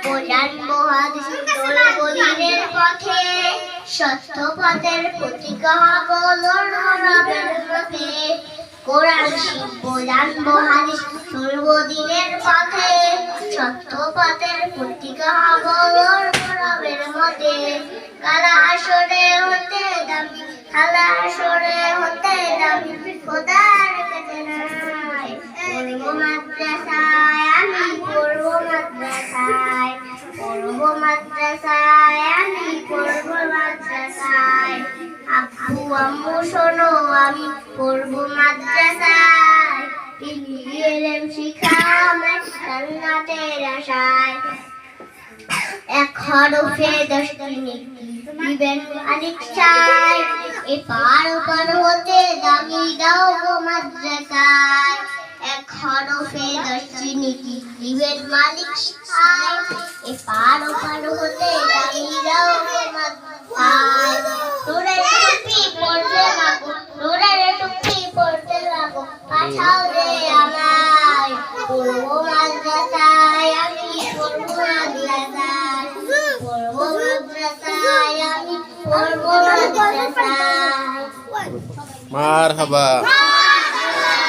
শিখব জানব হাদিস দিনের পথে, সত্য পথের প্রতীকা হব লড়বের পথে। কোরআন শিখব জানব হাদিস চলবো পথে, সত্য পথের প্রতীকা হব লড়বের মতে কালা আসরে হতে দামি, কালা আসরে হতে দামি খোদার কাছে নাই পড়ব মাদ্রাসায় আমি পড়ব মাদ্রাসায় পড়ব মাদ্রাসায়, আমি মাদ্রাসায়। আম্মু, শোনো, আমি মাদ্রাসায়। তিনি এলেম শিখামে জান্নাতের আশায়। এক হরফে দশটি নেকি দিবেন মালিক চাই এ পার ওপার হতে দামি দাও গো মাদ্রাসায়। এক হরফে দশটি নেকি দিবেন মালিক চাই এ পার ওপার হতে দামি দাও গো মাদ্রাসায় টুপি পড়তে লাগো তোরের টুপি পড়তে লাগো, পাঠাও রে আমায়। পড়ব মাদ্রাসায়, আমি পড়ব মাদ্রাসায়। পড়ব মাদ্রাসায়, আমি পড়ব মাদ্রাসায়। মার হাবা